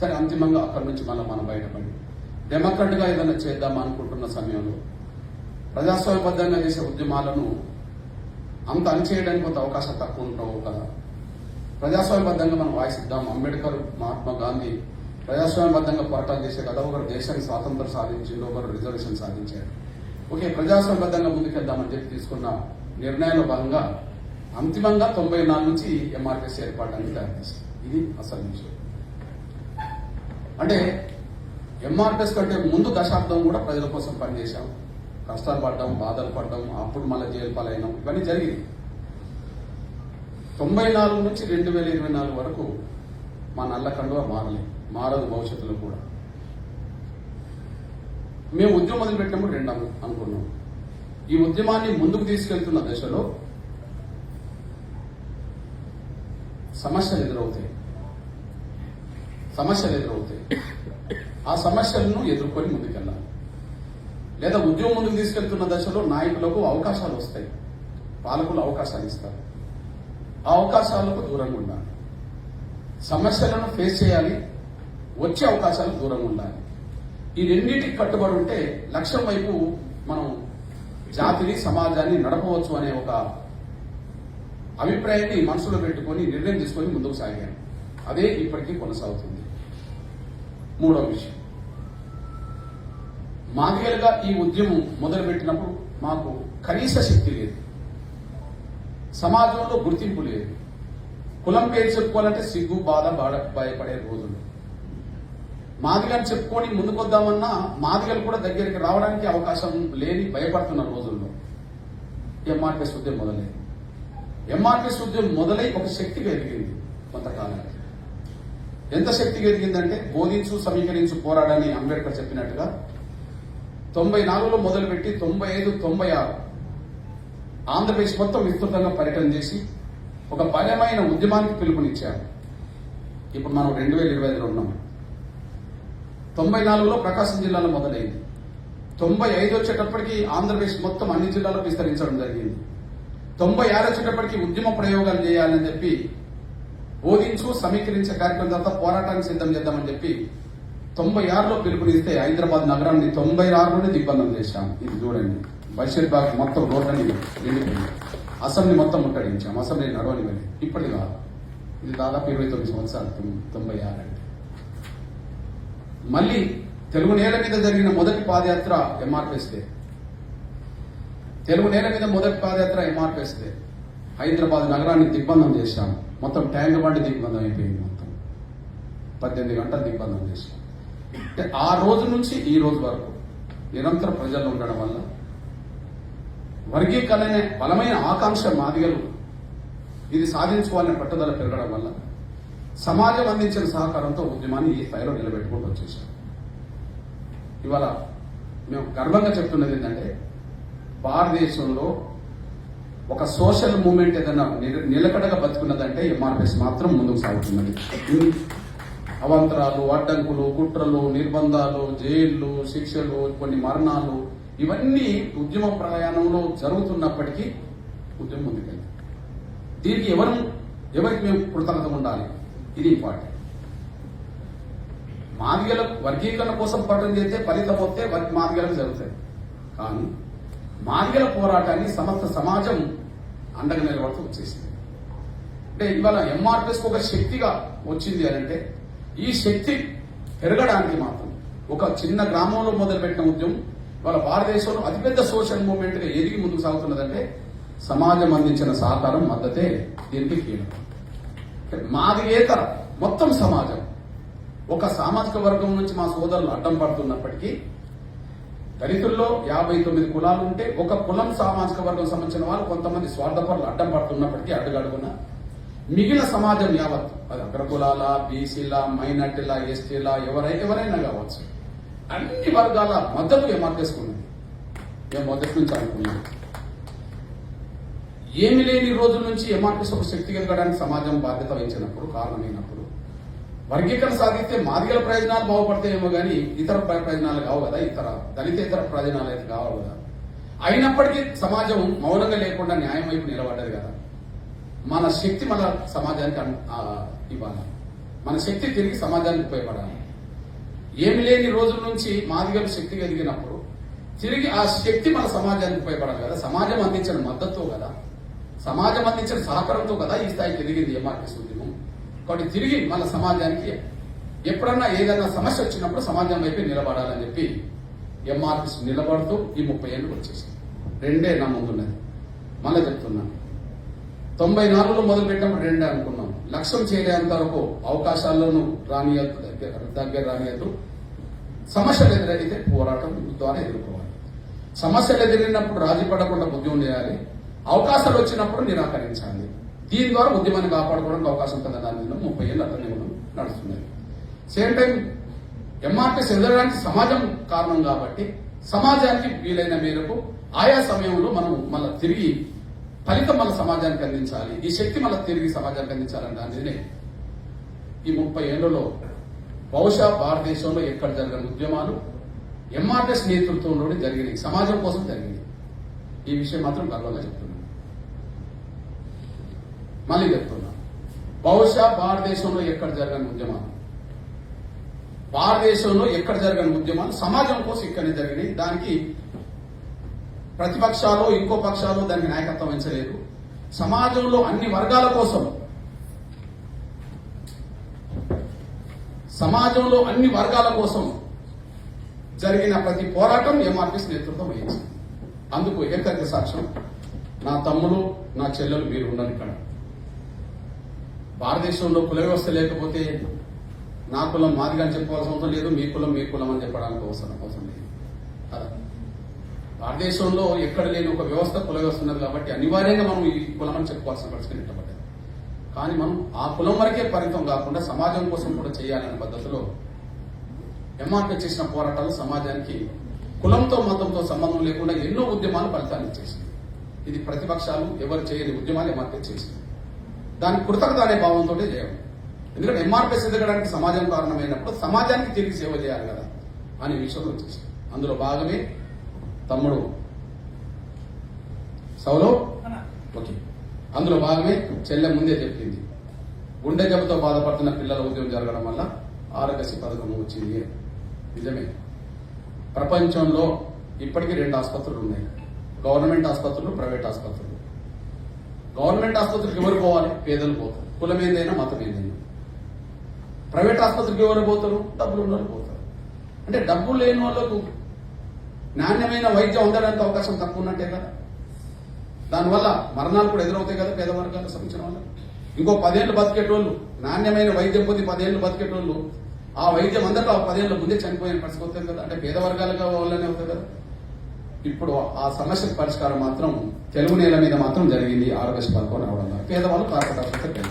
సరే అంతిమంగా అక్కడి నుంచి మళ్ళీ మనం బయటపడి. డెమోక్రట్గా ఏదైనా చేద్దాం అనుకుంటున్న సమయంలో ప్రజాస్వామ్యబద్ధంగా చేసే ఉద్యమాలను అంత అణిచేయడానికి కొంత అవకాశం తక్కువ ఉంటావు కదా ప్రజాస్వామ్యబద్ధంగా మనం వాయిస్ ఇద్దాం అంబేద్కర్ మహాత్మా గాంధీ ప్రజాస్వామ్యబద్ధంగా పోరాటం చేసే కదా ఒకరు దేశానికి స్వాతంత్రం సాధించిండు ఒకరు రిజర్వేషన్ సాధించారు. ఓకే ప్రజాస్వామ్యబద్ధంగా ముందుకెళ్దామని చెప్పి తీసుకున్న నిర్ణయంలో భాగంగా అంతిమంగా తొంభై నాలుగు నుంచి ఎంఆర్పిఎస్ ఏర్పడడానికి దారితీసింది ఇది అసలు విషయం. అంటే ఎంఆర్పిఎస్ కంటే ముందు దశాబ్దం కూడా ప్రజల కోసం పనిచేశాం. కష్టాలు పడ్డాం బాధలు పడ్డాం అప్పుడు మళ్ళీ జైలు పాలైనాం. ఇవన్నీ జరిగింది తొంభై నాలుగు నుంచి రెండు వేల ఇరవై నాలుగు వరకు మా నల్ల కండువ మారలేదు మారదు భవిష్యత్తులో కూడా. మేము ఉద్యమం మొదలుపెట్టినప్పుడు రెండు అనుకున్నాం. ఈ ఉద్యమాన్ని ముందుకు తీసుకెళ్తున్న దశలో సమస్యలు ఎదురవుతాయి. సమస్యలు ఎదురవుతాయి. ఆ సమస్యలను ఎదుర్కొని ముందుకెళ్ళాలి. లేదా ఉద్యమం ముందుకు తీసుకెళ్తున్న దశలో నాయకులకు అవకాశాలు వస్తాయి. పాలకులు అవకాశాలు ఇస్తారు. ఆ అవకాశాలకు దూరంగా ఉండాలి. సమస్యలను ఫేస్ చేయాలి. వచ్చే అవకాశాలకు దూరంగా ఉండాలి. ఈ రెండింటికి కట్టుబడి ఉంటే లక్ష్యం వైపు మనం జాతిని సమాజాన్ని నడపవచ్చు అనే ఒక అభిప్రాయాన్ని మనసులో పెట్టుకొని నిర్ణయం తీసుకొని ముందుకు సాగాను అదే ఇప్పటికీ కొనసాగుతుంది. మూడో విషయం. మాదిగలుగా ఈ ఉద్యమం మొదలుపెట్టినప్పుడు మాకు కనీస శక్తి లేదు. సమాజంలో గుర్తింపు లేదు. కులం పేరు చెప్పుకోవాలంటే సిగ్గు బాధ బాధ భయపడే రోజులు. మాదిగలు చెప్పుకొని ముందుకొద్దామన్నా మాదిగలు కూడా దగ్గరికి రావడానికి అవకాశం లేని భయపడుతున్న రోజుల్లో ఎంఆర్పిఎస్ ఉద్యమం మొదలైంది. ఎంఆర్పిఎస్ ఉద్యమం మొదలై ఒక శక్తి పెరిగింది కొంతకాలానికి. ఎంత శక్తి ఎదిగిందంటే బోధించు సమీకరించు పోరాడని అంబేద్కర్ చెప్పినట్టుగా తొంభై నాలుగులో మొదలుపెట్టి తొంభై ఐదు తొంభై ఆరు. ఆంధ్రప్రదేశ్ మొత్తం విస్తృతంగా పర్యటన చేసి ఒక బలమైన ఉద్యమానికి పిలుపునిచ్చారు. ఇప్పుడు మనం రెండు వేల ఇరవై ఐదులో ఉన్నాం. తొంభై నాలుగులో ప్రకాశం జిల్లాలో మొదలైంది. తొంభై ఐదు వచ్చేటప్పటికి ఆంధ్రప్రదేశ్ మొత్తం అన్ని జిల్లాలకు విస్తరించడం జరిగింది. తొంభై ఆరు వచ్చేటప్పటికి ఉద్యమ ప్రయోగాలు చేయాలని చెప్పి బోధించు సమీకరించే కార్యక్రమం తర్వాత పోరాటానికి సిద్ధం చేద్దామని చెప్పి తొంభై ఆరులో పిలుపునిస్తే హైదరాబాద్ నగరాన్ని తొంభై ఆరులోనే దిగ్బంధం చేశాం. ఇది చూడండి. బషీర్ బాగ్ మొత్తం రోడ్లని నిండిపోయింది. అసెంబ్లీ మొత్తం ముట్టడించాం. అసెంబ్లీ నడవనివ్వలేదు ఇప్పటి కాదు. ఇది దాదాపు ఇరవై తొమ్మిది సంవత్సరాలు. తొంభై ఆరు అంటే. మళ్ళీ తెలుగు నేల మీద జరిగిన మొదటి పాదయాత్ర ఎంఆర్పిఎస్ డే తెలుగు నేల మీద మొదటి పాదయాత్ర ఎంఆర్పిస్తే హైదరాబాద్ నగరాన్ని దిగ్బంధం చేశాం. మొత్తం ట్యాంక్ బండి దిగ్బంధం అయిపోయింది మొత్తం. పద్దెనిమిది గంటలు దిగ్బంధం చేశాం. అంటే ఆ రోజు నుంచి ఈ రోజు వరకు నిరంతర ప్రజల్లో ఉండడం వల్ల వర్గీకరణ అనే బలమైన ఆకాంక్ష మాదిగలు ఇది సాధించుకోవాలనే పట్టుదల పెరగడం వల్ల సమాజం అందించిన సహకారంతో ఉద్యమాన్ని ఈ స్థాయిలో నిలబెట్టుకుంటూ వచ్చేసాం. ఇవాళ మేము గర్వంగా చెప్తున్నది ఏంటంటే భారతదేశంలో ఒక సోషల్ మూమెంట్ ఏదైనా నిలకడగా బతుకున్నదంటే ఎంఆర్పిఎస్ మాత్రం ముందుకు సాగుతున్నది. అవంతరాలు అడ్డంకులు కుట్రలు నిర్బంధాలు జైళ్ళు శిక్షలు కొన్ని మరణాలు ఇవన్నీ ఉద్యమ ప్రయాణంలో జరుగుతున్నప్పటికీ ఉద్యమం ముందుకెళ్ళింది దీనికి ఎవరు ఎవరికి మేము కృతజ్ఞత ఉండాలి? ఇది ఇంపార్టెంట్. మాదిగల వర్గీకరణ కోసం పోరాటం చేస్తే ఫలితం వస్తే మాదిగలకు జరుగుతాయి. కానీ మాదిగల పోరాటాన్ని సమస్త సమాజం అండగా నిలబడుతూ వచ్చేసింది. అంటే ఇవాళ ఎంఆర్పిఎస్ ఒక శక్తిగా వచ్చింది అని అంటే ఈ శక్తి పెరగడానికి మాత్రం ఒక చిన్న గ్రామంలో మొదలుపెట్టిన ఉద్యమం వాళ్ళ భారతదేశంలో అతిపెద్ద సోషల్ మూవ్మెంట్గా ఎదిగి ముందుకు సాగుతున్నదంటే సమాజం అందించిన సహకారం మద్దతే దీనికి కీలకం. మాదిగేతర మొత్తం సమాజం. ఒక సామాజిక వర్గం నుంచి మా సోదరులు అడ్డం పడుతున్నప్పటికీ దళితుల్లో యాభై తొమ్మిది కులాలు ఉంటే ఒక కులం సామాజిక వర్గం సంబంధించిన వాళ్ళు కొంతమంది స్వార్థపరులు అడ్డం పడుతున్నప్పటికీ అడుగడుగున మిగిలిన సమాజం యావత్. అది అగ్రకులాల బీసీల మైనార్టీల ఎస్టీల ఎవరై ఎవరైనా కావచ్చు. అన్ని వర్గాల మద్దతు ఏమార్చేసుకున్నది మేము మొదటి నుంచి అనుకున్నాం ఏమి లేని రోజుల నుంచి ఎంఆర్పిఎస్ ఒక శక్తి కలగడానికి సమాజం బాధ్యత వహించినప్పుడు కారణమైనప్పుడు వర్గీకరణ సాధిస్తే మాదిగల ప్రయోజనాలు బాగుపడతాయేమో కానీ ఇతర ప్రయోజనాలు కావు కదా ఇతర దళిత ఇతర ప్రయోజనాలు అయితే కావు కదా. అయినప్పటికీ సమాజం మౌనంగా లేకుండా న్యాయం వైపు నిలబడ్డది కదా. మన శక్తి మన సమాజానికి ఇవ్వాలి. మన శక్తి తిరిగి సమాజానికి ఉపయోగపడాలి. ఏమి లేని రోజుల నుంచి మాదిగలు శక్తి కలిగినప్పుడు తిరిగి ఆ శక్తి మన సమాజానికి ఉపయోగపడాలి కదా. సమాజం అందించిన మద్దతు కదా. సమాజం అందించిన సహకారంతో కదా ఈ స్థాయికి ఎదిగింది ఎంఆర్పీస్ ఉద్యమం కాబట్టి తిరిగి మన సమాజానికి ఎప్పుడన్నా ఏదైనా సమస్య వచ్చినప్పుడు సమాజం వైపు నిలబడాలని చెప్పి ఎంఆర్పీస్ నిలబడుతూ ఈ ముప్పై ఏళ్ళు వచ్చేసింది. రెండే నా ముందున్నది. మళ్ళీ చెప్తున్నాను తొంభై నాలుగులో మొదలు రెండు అనుకున్నాం. లక్ష్యం చేరేంత వరకు అవకాశాల్లోనూ రానియద్దు దగ్గర దగ్గర రానియద్దు. సమస్యలు ఎదురైతే పోరాటం ద్వారా ఎదుర్కోవాలి. సమస్యలు ఎదిరినప్పుడు రాజీ పడకుండా ఉద్యమం చేయాలి అవకాశాలు వచ్చినప్పుడు నిరాకరించాలి. దీని ద్వారా ఉద్యమాన్ని కాపాడుకోవడానికి అవకాశం కదా దాని మీద ముప్పై ఏళ్ళు అతని నడుస్తున్నది సేమ్ టైం ఎంఆర్టీస్ ఎదగడానికి సమాజం కారణం కాబట్టి సమాజానికి వీలైన మేరకు ఆయా సమయంలో మనం మళ్ళీ తిరిగి ఫలితం సమాజానికి అందించాలి. ఈ శక్తి మళ్ళీ తిరిగి సమాజానికి అందించాలని దానినే ఈ ముప్పై ఏళ్ళలో బహుశా భారతదేశంలో ఎక్కడ జరిగిన ఉద్యమాలు ఎంఆర్ఎస్ నేతృత్వంలో జరిగినాయి. సమాజం కోసం జరిగింది ఈ విషయం మాత్రం గర్వంగా చెప్తున్నాను మళ్ళీ చెప్తున్నా. బహుశా భారతదేశంలో ఎక్కడ జరగని ఉద్యమాలు భారతదేశంలో ఎక్కడ జరగని ఉద్యమాలు సమాజం కోసం ఇక్కడనే జరిగినాయి. దానికి ప్రతిపక్షాలు ఇంకో పక్షాలు దానికి నాయకత్వం వహించలేదు. సమాజంలో అన్ని వర్గాల కోసం. సమాజంలో అన్ని వర్గాల కోసం జరిగిన ప్రతి పోరాటం ఎంఆర్పీస్ నేతృత్వం వహించింది. అందుకు ఏకైక సాక్ష్యం నా తమ్ముడు నా చెల్లెలు మీరు ఉన్నారు ఇక్కడ. భారతదేశంలో కుల వ్యవస్థ లేకపోతే నా కులం మాదిగా అని చెప్పుకోవాల్సిన అవసరం లేదు మీ కులం మీ కులం అని చెప్పడానికి అవసరం అవసరం లేదు. కదా? భారతదేశంలో ఎక్కడ లేని ఒక వ్యవస్థ కుల వ్యవస్థ ఉన్నది కాబట్టి అనివార్యంగా మనం ఈ కులం అని చెప్పుకోవాల్సిన పరిస్థితి నిట్టబడ్డది కానీ మనం ఆ కులం వరకే పరిమితం కాకుండా సమాజం కోసం కూడా చేయాలనే పద్ధతిలో ఎంఆర్పీ చేసిన పోరాటాలు సమాజానికి కులంతో మతంతో సంబంధం లేకుండా ఎన్నో ఉద్యమాలు ఫలితాలు ఇచ్చేసింది. ఇది ప్రతిపక్షాలు ఎవరు చేయని ఉద్యమాలు ఎంఆర్పీ చేసింది. దాని కృతజ్ఞత అనే భావంతో చేయడం ఎందుకంటే ఎంఆర్పీ ఎదగడానికి సమాజం కారణమైనప్పుడు సమాజానికి తిరిగి సేవ చేయాలి కదా అనే విషయంలో వచ్చేసింది అందులో భాగమే తమ్ముడు. సౌలో? ఓకే. అందులో భాగమే చెల్లె ముందే చెప్పింది. గుండె జబ్బుతో బాధపడుతున్న పిల్లల ఉద్యోగం జరగడం వల్ల ఆరోగ్యశ్రీ పథకం వచ్చింది నిజమే. ప్రపంచంలో ఇప్పటికీ రెండు ఆసుపత్రులు ఉన్నాయి. గవర్నమెంట్ ఆసుపత్రులు ప్రైవేట్ ఆసుపత్రులు. గవర్నమెంట్ ఆసుపత్రికి ఎవరు పోవాలి? పేదలు పోతారు. కులం ఏదైనా మతం ఏదైనా. ప్రైవేట్ ఆసుపత్రికి ఎవరు పోతారు? డబ్బులు ఉన్న పోతారు. అంటే డబ్బులు లేని వాళ్ళకు నాణ్యమైన వైద్యం ఉండడానికి అవకాశం తక్కువ ఉన్నట్టే కదా? దానివల్ల మరణాలు కూడా ఎదురవుతాయి కదా పేద వర్గాలకు సంబంధించిన ఇంకో పదేళ్ళు బతికేటోళ్ళు నాణ్యమైన వైద్యం పొంది పదేళ్ళు బతికేటోళ్ళు ఆ వైద్యం అందరూ ఆ పదేళ్ళ ముందే చనిపోయిన పరిస్థితి అవుతుంది కదా? అంటే పేద వర్గాలుగా వాళ్ళనే అవుతుంది కదా? ఇప్పుడు ఆ సమస్యకు పరిష్కారం మాత్రం తెలుగు నేల మీద మాత్రం జరిగింది ఆరోగ్య పథకం రావడం వల్ల పేదవాళ్ళు కార్పొరేట్ ఆసుపత్రికి